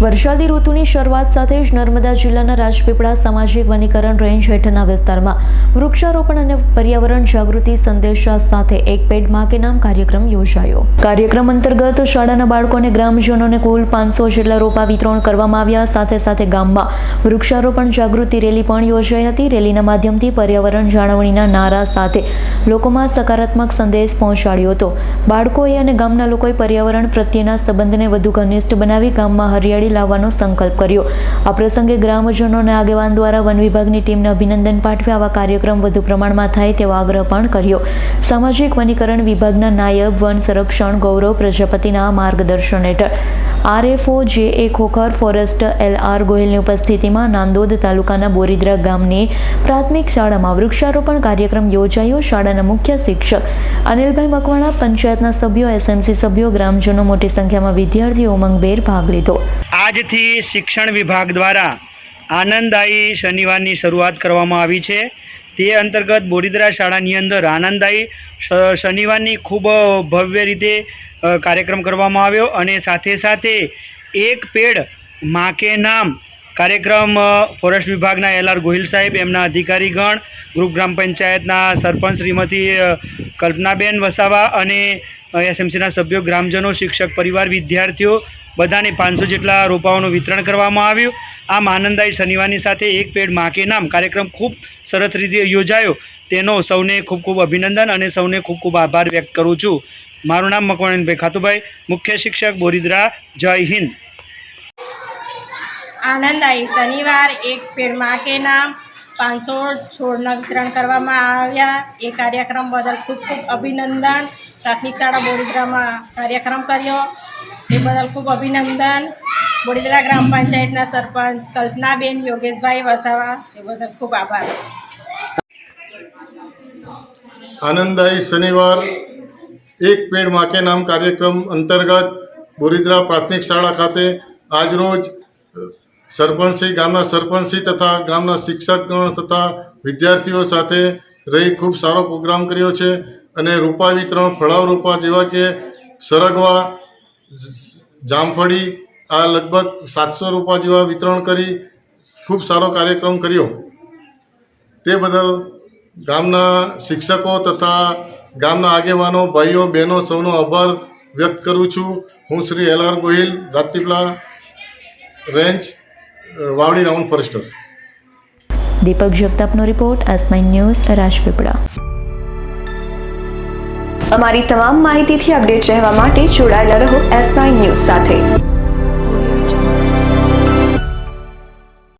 વરસાદી ઋતુની શરૂઆત સાથે જ નર્મદા જિલ્લાના રાજપીપળા સામાજિક વનીકરણ રેન્જ હેઠળના વિસ્તારમાં વૃક્ષારોપણ અને પર્યાવરણ જાગૃતિ સંદેશા સાથે એક પેડમાં કે નામ કાર્યક્રમ યોજાયો. કાર્યક્રમ અંતર્ગત શાળાના બાળકોને ગ્રામજનોને કુલ પાંચસો જેટલા રોપા વિતરણ કરવામાં આવ્યા. સાથે સાથે ગામમાં વૃક્ષારોપણ જાગૃતિ રેલી પણ યોજાઈ હતી. રેલીના માધ્યમથી પર્યાવરણ જાળવણીના નારા સાથે લોકોમાં સકારાત્મક સંદેશ પહોંચાડ્યો હતો. બાળકોએ અને ગામના લોકોએ પર્યાવરણ પ્રત્યેના સંબંધને વધુ ઘનિષ્ઠ બનાવી ગામમાં હરિયાળી લાવવાનો સંકલ્પ કર્યો. આ પ્રસંગે ગ્રામજનો અને આગેવાન દ્વારા વન વિભાગની ટીમને અભિનંદન પાઠવ્યા આવા કાર્યક્રમ વધુ પ્રમાણમાં થાય તેવો આગ્રહ પણ કર્યો. સામાજિક વનીકરણ વિભાગના નાયબ વન સંરક્ષણ ગૌરવ પ્રજાપતિના માર્ગદર્શન હેઠળ RFO J A Khokhar forest L R ગોહિલની ઉપસ્થિતિમાં નાંદોદ તાલુકાના બોરીદ્રા ગામની પ્રાથમિક શાળામાં વૃક્ષારોપણ કાર્યક્રમ યોજાયો. શાળાના મુખ્ય શિક્ષક અનિલભાઈ મકવાણા, પંચાયતના સભ્યો, એસએમસી સભ્યો, ગ્રામજનો મોટી સંખ્યામાં વિદ્યાર્થીઓ ઉમંગભેર ભાગ લીધો. આજથી શિક્ષણ વિભાગ દ્વારા આનંદદાયી શનિવારની શરૂઆત કરવામાં આવી છે. તે અંતર્ગત બોરીદરા શાળાની અંદર આનંદદાયી શનિવારની ખૂબ ભવ્ય રીતે કાર્યક્રમ કરવામાં આવ્યો અને સાથે સાથે એક પેડ માકે નામ કાર્યક્રમ ફોરેસ્ટ વિભાગના એલ આર ગોહિલ સાહેબ, એમના અધિકારીગણ, ગ્રુપ ગ્રામ પંચાયતના સરપંચ શ્રીમતી કલ્પનાબેન વસાવા અને એસએમસીના સભ્યો, ગ્રામજનો, શિક્ષક, પરિવાર, વિદ્યાર્થીઓ બધાને પાંચસો જેટલા રોપાઓનું વિતરણ કરવામાં આવ્યું. આમ આનંદાઈ શનિવારની સાથે એક પેડ માકે નામ કાર્યક્રમ ખૂબ સરસ રીતે યોજાયો. તેનો સૌને ખૂબ ખૂબ અભિનંદન અને સૌને ખૂબ ખૂબ આભાર વ્યક્ત કરું છું. મારું નામ મકવાણીભાઈ ખાતુભાઈ મુખ્ય શિક્ષક બોરિદ્રા જય હિન્દ. આનંદ આઈ શનિવાર એક પેડમાં કે નામ પાંચસો છોડના વિતરણ કરવામાં આવ્યા. એ કાર્યક્રમ બદલ ખૂબ ખૂબ અભિનંદન. પ્રાથમિક શાળા બોરિદ્રામાં કાર્યક્રમ કર્યો. એ બદલ ખૂબ અભિનંદન. બોરિદ્રા ગ્રામ પંચાયતના સરપંચ કલ્પનાબેન યોગેશભાઈ વસાવા એ બદલ ખૂબ આભાર. આનંદદાયી શનિવાર એક પેડમાં નામ કાર્યક્રમ અંતર્ગત બોરિદ્રા પ્રાથમિક શાળા ખાતે આજરોજ સરપંચશ્રી, ગામના સરપંચશ્રી તથા ગામના શિક્ષકગણ તથા વિદ્યાર્થીઓ સાથે રહી ખૂબ સારો પ્રોગ્રામ કર્યો છે અને રોપા વિતરણ, ફળાવ રોપા જેવા કે સરગવા જામફળી, આ લગભગ સાતસો રૂપા જેવા વિતરણ કરી ખૂબ સારો કાર્યક્રમ કર્યો. તે બદલ ગામના શિક્ષકો તથા ગામના આગેવાનો, ભાઈઓ, બહેનો સૌનો આભાર વ્યક્ત કરું છું. હું Shri L R Gohil Rajpipla range Vavdi round forester. Deepak જગતાપનો report S nine news, Rajpipla. અમારી તમામ માહિતીથી અપડેટ રહેવા માટે જોડાયેલા રહો એસ નાઇન ન્યૂઝ સાથે.